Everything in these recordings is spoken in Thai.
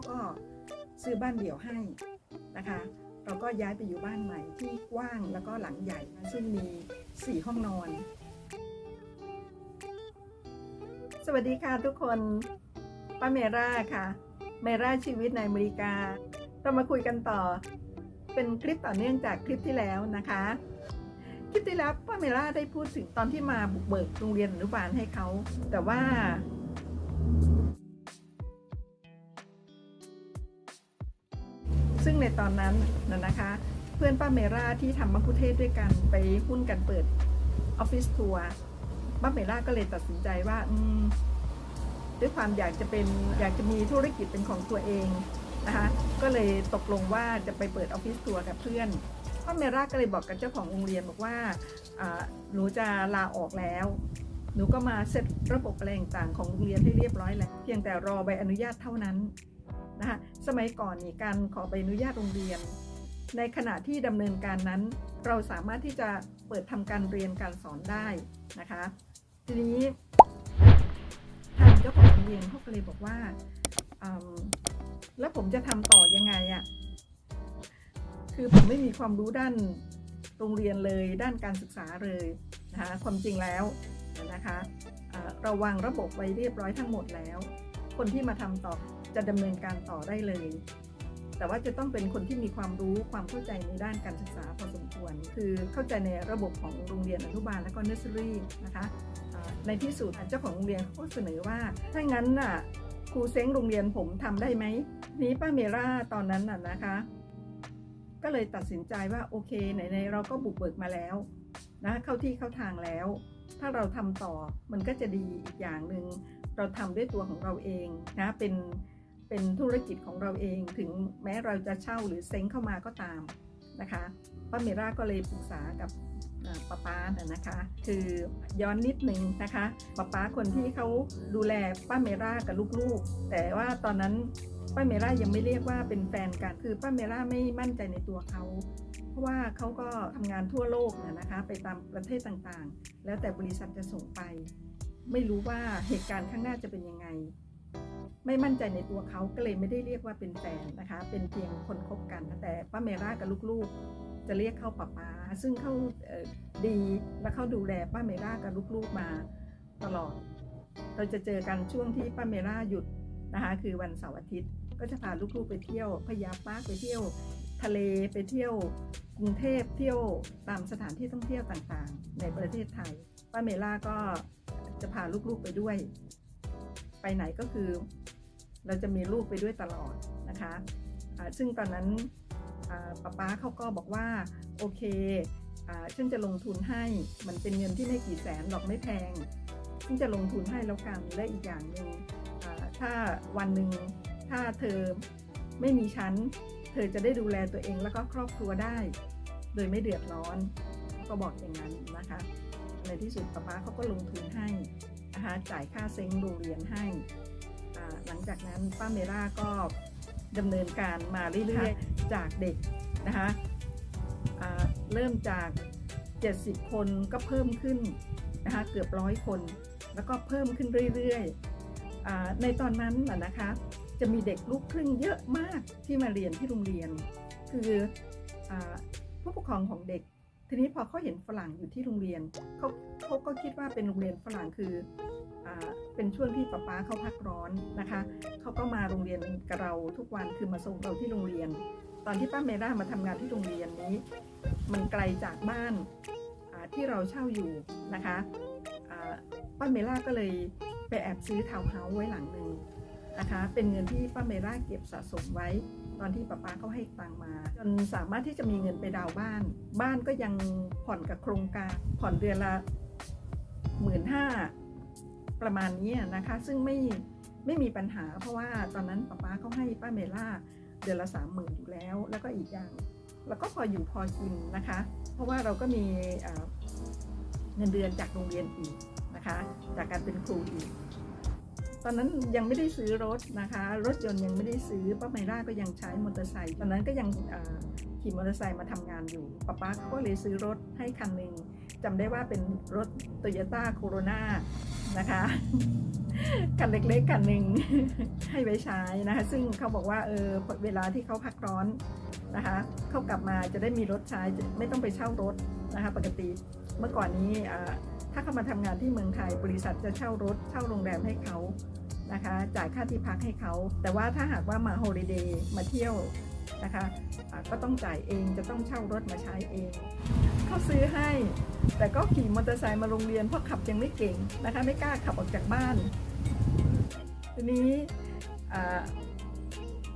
เขาก็ซื้อบ้านเดี่ยวให้นะคะ เราก็ย้ายไปอยู่บ้านใหม่ที่กว้างแล้วก็หลังใหญ่ ซึ่งมีสี่ห้องนอน สวัสดีค่ะทุกคนป้าเมร่าค่ะ เมร่าชีวิตในอเมริกา เรามาคุยกันต่อ เป็นคลิปต่อเนื่องจากคลิปที่แล้วนะคะ คลิปที่แล้วป้าเมร่าได้พูดถึงตอนที่มาบุกเบิกโรงเรียนอนุบาลให้เขา แต่ว่า ซึ่งในตอนนั้นนะนะคะ เพื่อนป้าเมราที่ทำมัคคุเทศด้วยกันไปหุ้นกันเปิดออฟฟิศทัวร์ป้าเมราก็เลยตัดสินใจว่าด้วยความอยากจะเป็นอยากจะมีธุรกิจเป็นของตัวเองนะคะก็เลยตกลงว่าจะไปเปิดออฟฟิศทัวร์กับเพื่อนป้าเมราก็เลยบอกกับเจ้าของโรงเรียนบอกว่าอ่าหนูจะลาออกแล้ว หนูก็มาเซตระบบอะไรต่างๆของโรงเรียนให้เรียบร้อยแล้ว เพียงแต่รอใบอนุญาตเท่านั้น นะคะสมัยก่อนนี่การขอใบอนุญาตโรงเรียน ในขณะที่ดำเนินการนั้น เราสามารถที่จะเปิดทำการเรียนการสอนได้นะคะ ทีนี้ทางเจ้าของโรงเรียนเขาก็เลยบอกว่าแล้วผมจะทำต่อยังไงอะ่ะคือผมไม่มีความรู้ด้านโรงเรียนเลยด้านการศึกษาเลยนะคะความจริงแล้วนะคะเราวางระบบไว้เรียบร้อยทั้งหมดแล้ว คนที่มาทำต่อ จะดำเนินการต่อได้เลย แต่ว่าจะต้องเป็นคนที่มีความรู้ความเข้าใจในด้านการศึกษาพอสมควร คือเข้าใจในระบบของโรงเรียนอนุบาลและก็เนอร์เซอรี่นะคะในที่สุดเจ้าของโรงเรียนเขาก็เสนอว่า ถ้างั้นน่ะครูเซ้งโรงเรียนผมทำได้ไหมนี้ป้าเมราตอนนั้นน่ะนะคะ ก็เลยตัดสินใจว่าโอเคไหนๆเราก็บุกเบิกมาแล้วนะเข้าที่เข้าทางแล้ว ถ้าเราทำต่อมันก็จะดีอีกอย่างหนึ่งเราทำด้วยตัวของเราเองนะเป็น เป็นธุรกิจของเราเองถึงแม้เราจะเช่าหรือเซ้งเข้ามาก็ตามนะคะป้าเมราก็เลยปรึกษากับป้าป้าน่ะนะคะ คือย้อนนิดนึงนะคะป้าป้าคนที่เขาดูแลป้าเมรากับลูกๆ แต่ว่าตอนนั้นป้าเมรายังไม่เรียกว่าเป็นแฟนกันคือป้าเมราไม่มั่นใจในตัวเขาเพราะว่าเขาก็ทำงานทั่วโลกนะนะคะ ไปตามประเทศต่างๆ แล้วแต่บริษัทจะส่งไป ไม่รู้ว่าเหตุการณ์ข้างหน้าจะเป็นยังไง ไม่มั่นใจในตัวเขาก็เลยไม่ได้เรียกว่าเป็นแฟนนะคะ เป็นเพียงคนคบกันแต่ป้าเมรากับลูกๆ จะเรียกเขาป้าป้าซึ่งเขาดีและเขาดูแลป้าเมรากับลูกๆมาตลอด เราจะเจอกันช่วงที่ป้าเมราหยุดนะคะคือวันเสาร์อาทิตย์ ก็จะพาลูกๆไปเที่ยวพญาปาร์คไปเที่ยว ทะเลไปเที่ยวกรุงเทพเที่ยวตามสถานที่ท่องเที่ยวต่างๆ ในประเทศไทยป้าเมล่าก็จะพาลูกๆไปด้วย ไปไหนก็คือ เราจะมีลูกไปด้วยตลอดนะคะอ่าซึ่งตอนนั้นป๊าป๊าเขาก็บอกว่าโอเคอฉันจะลงทุนให้มันเป็นเงินที่ไม่กี่แสนหรอกไม่แพงฉันจะลงทุนให้แล้วกันและอีกอย่างหนึ่งถ้าวันหนึ่งถ้าเธอไม่มีฉันเธอจะได้ดูแลตัวเองแล้วก็ครอบครัวได้ โดยไม่เดือดร้อนก็บอกอย่างนั้นนะคะในที่สุดป๊าป๊าเขาก็ลงทุนให้ นะคะจ่ายค่าเซ้งโรงเรียนให้อ่าหลังจากนั้นป้าเมล่าก็ดำเนินการมาเรื่อยๆจากเด็กนะคะอ่าเริ่มจาก 70 คนก็เพิ่มขึ้นนะคะเกือบร้อยคน แล้วก็เพิ่มขึ้นเรื่อยๆอ่าในตอนนั้นน่ะนะคะจะมีเด็กลูกครึ่งเยอะมากที่มาเรียนที่โรงเรียน คืออาผู้ปกครองของเด็ก ทีนี้พอเขาเห็นฝรั่งอยู่ที่โรงเรียนเขาเขาก็คิดว่าเป็นโรงเรียนฝรั่งคือเป็นช่วงที่ป๊าป๊าเขาพักร้อนนะคะเขาก็มาโรงเรียนกับเราทุกวันคือมาส่งเราที่โรงเรียน ตอนที่ป้าเมร่ามาทำงานที่โรงเรียนนี้ มันไกลจากบ้านที่เราเช่าอยู่นะคะป้าเมร่าก็เลยไปแอบซื้อทาวน์เฮาส์ไว้หลังหนึ่งนะคะ เป็นเงินที่ป้าเมร่าเก็บสะสมไว้ ตอนที่ป้าป้าเขาให้ตังมา จนสามารถที่จะมีเงินไปดาวน์บ้าน บ้านก็ยังผ่อนกับโครงการผ่อนเดือนละหมื่นห้าประมาณนี้นะคะ ซึ่งไม่ไม่มีปัญหา เพราะว่าตอนนั้นป้าป้าเขาให้ป้าเมล่าเดือนละสามหมื่นอยู่แล้ว แล้วก็อีกอย่างแล้วก็พออยู่พอกินนะคะ เพราะว่าเราก็มีเงินเดือนจากโรงเรียนอีกนะคะ จากการเป็นครูอีก ตอนนั้นยังไม่ได้ซื้อรถนะคะ รถยนต์ยังไม่ได้ซื้อป้าไมร่าก็ยังใช้มอเตอร์ไซค์ตอนนั้นก็ยังขี่มอเตอร์ไซค์มาทำงานอยู่ป้าป้าก็เลยซื้อรถให้คันหนึ่งจำได้ว่าเป็นรถโตโยต้าโคโรนานะคะคันเล็กๆคันหนึ่งให้ไว้ใช้นะคะ ซึ่งเขาบอกว่าเออเวลาที่เขาพักร้อนนะคะเขากลับมาจะได้มีรถใช้ไม่ต้องไปเช่ารถนะคะ ปกติเมื่อก่อนนี้ ถ้าเขามาทำงานที่เมืองไทย บริษัทจะเช่ารถ เช่าโรงแรมให้เขานะคะ จ่ายค่าที่พักให้เขา แต่ว่าถ้าหากว่ามาโฮลิเดย์มาเที่ยวนะคะอ่าก็ต้องจ่ายเอง จะต้องเช่ารถมาใช้เอง เขาซื้อให้ แต่ก็ขี่มอเตอร์ไซค์มาโรงเรียนเพราะขับยังไม่เก่งนะคะ ไม่กล้าขับออกจากบ้าน ทีนี้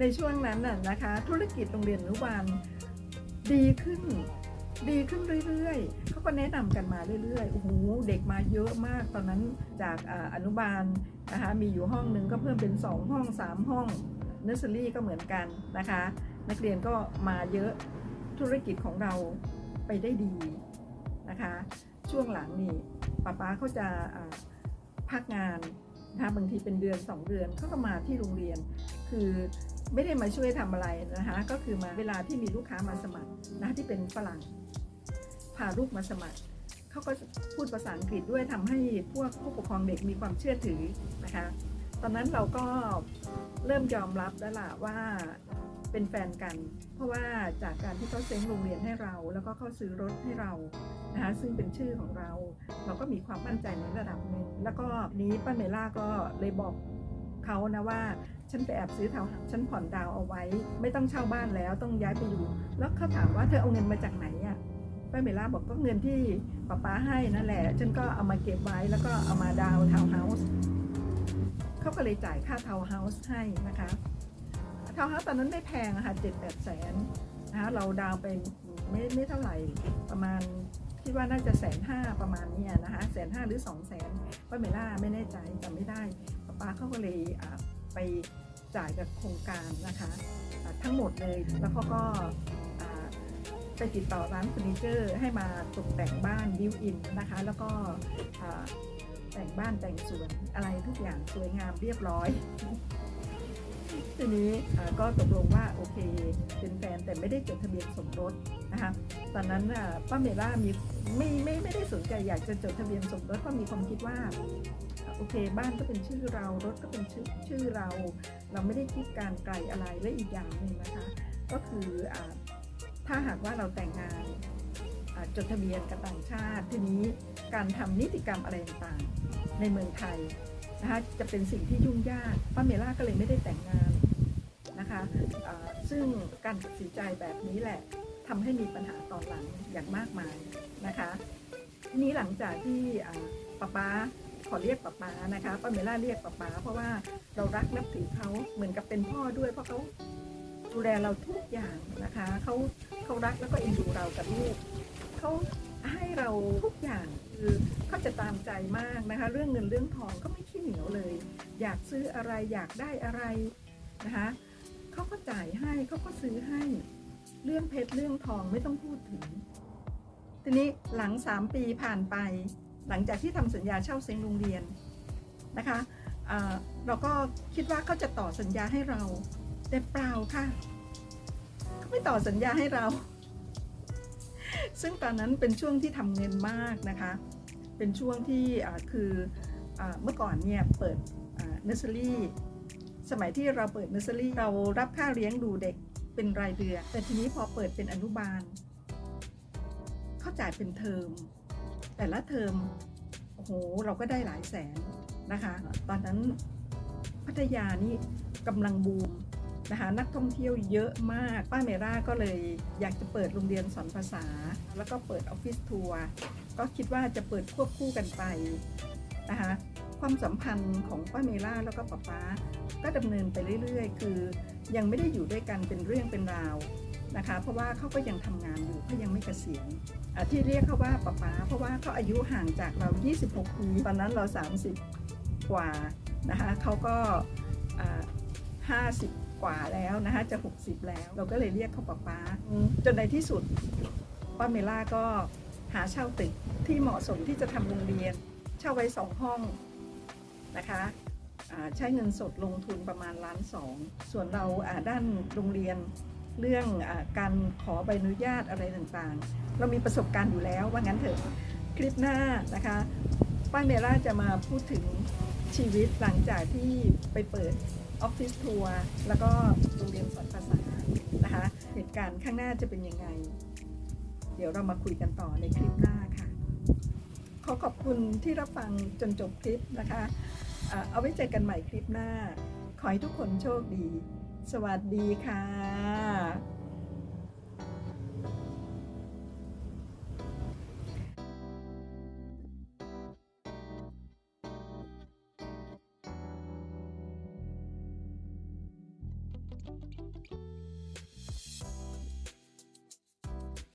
ในช่วงนั้นน่ะนะคะ ธุรกิจโรงเรียนอนุบาลดีขึ้น ดีขึ้นเรื่อยๆเขาก็แนะนำกันมาเรื่อยๆโอ้โหเด็กมาเยอะมาก ตอนนั้นจากอนุบาลนะคะมีอยู่ห้องหนึ่งก็เพิ่มเป็น 2 ห้อง 3 ห้องเนอร์เซอรี่ก็เหมือนกันนะคะ นักเรียนก็มาเยอะธุรกิจของเราไปได้ดีนะคะ ช่วงหลังนี่ป้าป๊าเขาจะพักงาน นะคะบางทีเป็นเดือน 2 เดือนเขาก็มาที่โรงเรียน คือไม่ได้มาช่วยทำอะไรนะคะก็คือมาเวลาที่มีลูกค้ามาสมัครนะคะที่เป็นฝรั่งพาลูกมาสมัครเขาก็พูดภาษาอังกฤษด้วยทำให้พวกผู้ปกครองเด็กมีความเชื่อถือนะคะ ตอนนั้นเราก็เริ่มยอมรับแล้วล่ะว่า เป็นแฟนกัน เพราะว่าจากการที่เขาเซ้งโรงเรียนให้เรา แล้วก็เขาซื้อรถให้เรานะคะซึ่งเป็นชื่อของเรา เราก็มีความมั่นใจในระดับหนึ่งแล้วก็นี้ป้าเมล่าก็เลยบอกเขานะว่าฉันไปแอบซื้อเทาวฉันผ่อนดาวเอาไว้ ไม่ต้องเช่าบ้านแล้วต้องย้ายไปอยู่ แล้วเขาถามว่าเธอเอาเงินมาจากไหนอะป้าเมล่าบอกก็เงินที่ป๊าป๊าให้นั่นแหละ ฉันก็เอามาเก็บไว้แล้วก็เอามาดาวน์ทาวน์เฮาส์เขาก็เลยจ่ายค่าทาวน์เฮาส์ให้นะคะ ทาวน์เฮาส์ตอนนั้นไม่แพงอะค่ะเจ็ดแปดแสนนะคะเราดาวไปไม่ไม่เท่าไหร่ประมาณคิดว่าน่าจะแสนห้าประมาณนี้นะคะแสนห้าหรือสองแสนป้าเมล่าไม่แน่ใจจำไม่ได้ป๊าป๊าเขาก็เลยไปจ่ายกับโครงการนะคะทั้งหมดเลยแล้วเขาก็ไปติดต่อร้านเฟอร์นิเจอร์ให้มาตกแต่งบ้านบิวอินนะคะ แล้วก็แต่งบ้านแต่งสวนอะไรทุกอย่างสวยงามเรียบร้อย ทีนี้ก็ตกลงว่าโอเคเป็นแฟนแต่ไม่ได้จดทะเบียนสมรสนะคะตอนนั้นป้าเมล่ามีไม่ไม่ไม่ได้สนใจอยากจะจดทะเบียนสมรสเพราะมีความคิดว่าโอเค บ้านก็เป็นชื่อเรารถก็เป็นชื่อชื่อเรา เราไม่ได้คิดการไกลอะไรและอีกอย่างหนึ่งนะคะ ก็คืออถ้าหากว่าเราแต่งงานจดทะเบียนกับต่างชาติ ทีนี้การทำนิติกรรมอะไรต่างในเมืองไทย นะคะจะเป็นสิ่งที่ยุ่งยากป้าเมล่าก็เลยไม่ได้แต่งงานนะคะซึ่งการตัดสินใจแบบนี้แหละทำให้มีปัญหาตอนหลังอย่างมากมายนะคะทีนี้หลังจากที่ป้าป๊าขอเรียกป้าป๊านะคะป้าเมล่าเรียกป้าป๊าเพราะว่าเรารักนับถือเขาเหมือนกับเป็นพ่อด้วยเพราะเขาดูแลเราทุกอย่างนะคะเขาเขารักแล้วก็เอ็นดูเรากับลูกเขาให้เราทุกอย่าง คือเขาจะตามใจมากนะคะ เรื่องเงินเรื่องทองก็ไม่ขี้เหนียวเลย อยากซื้ออะไรอยากได้อะไรนะคะเขาก็จ่ายให้เขาก็ซื้อให้ เรื่องเพชรเรื่องทองไม่ต้องพูดถึง ทีนี้หลังสามปีผ่านไป หลังจากที่ทำสัญญาเช่าเซ็งโรงเรียนนะคะเราก็คิดว่าเขาจะต่อสัญญาให้เรา แต่เปล่าค่ะเขาไม่ต่อสัญญาให้เรา ซึ่งตอนนั้นเป็นช่วงที่ทำเงินมากนะคะ เป็นช่วงที่คือเมื่อก่อนเนี่ยเปิดเนอร์เซอรี่สมัยที่เราเปิดเนอร์เซอรี่เรารับค่าเลี้ยงดูเด็กเป็นรายเดือน แต่ทีนี้พอเปิดเป็นอนุบาล เข้าจ่ายเป็นเทอม แต่ละเทอมโอ้โหเราก็ได้หลายแสนนะคะ ตอนนั้นพัทยานี่กำลังบูม นะคะนักท่องเที่ยวเยอะมาก ป้าเมร่าก็เลยอยากจะเปิดโรงเรียนสอนภาษา แล้วก็เปิดออฟฟิศทัวร์ก็คิดว่าจะเปิดควบคู่กันไปนะคะความสัมพันธ์ของป้าเมล่าแล้วก็ป๊าป๊าก็ดำเนินไปเรื่อยๆ คือยังไม่ได้อยู่ด้วยกันเป็นเรื่องเป็นราวนะคะ เพราะว่าเขาก็ยังทำงานอยู่เขายังไม่เกษียณที่เรียกเขาว่าป๊าป๊าเพราะว่าเขาอายุห่างจากเรา 26 ปีตอนนั้นเรา 30 กว่านะคะเขาก็อ่า50 กว่าแล้วนะคะจะ 60 แล้ว เราก็เลยเรียกเขาป๊าป๊าอืมจนในที่สุดป้าเมล่าก็หาเช่าตึกที่เหมาะสมที่จะทำโรงเรียน เช่าไว้สองห้องนะคะอ่าใช้เงินสดลงทุนประมาณล้านสอง ส่วนเราอ่าด้านโรงเรียนเรื่องอาการขอใบอนุญาตอะไรต่างๆ เรามีประสบการณ์อยู่แล้วว่างั้นเถอะ คลิปหน้านะคะป้าเมล่าจะมาพูดถึงชีวิตหลังจากที่ไปเปิด ออฟฟิศทัวร์แล้วก็โรงเรียนสอนภาษานะคะเหตุการณ์ข้างหน้าจะเป็นยังไง เดี๋ยวเรามาคุยกันต่อในคลิปหน้าค่ะ ขอขอบคุณที่รับฟังจนจบคลิปนะคะเอาไว้เจอกันใหม่คลิปหน้า ขอให้ทุกคนโชคดี สวัสดีค่ะ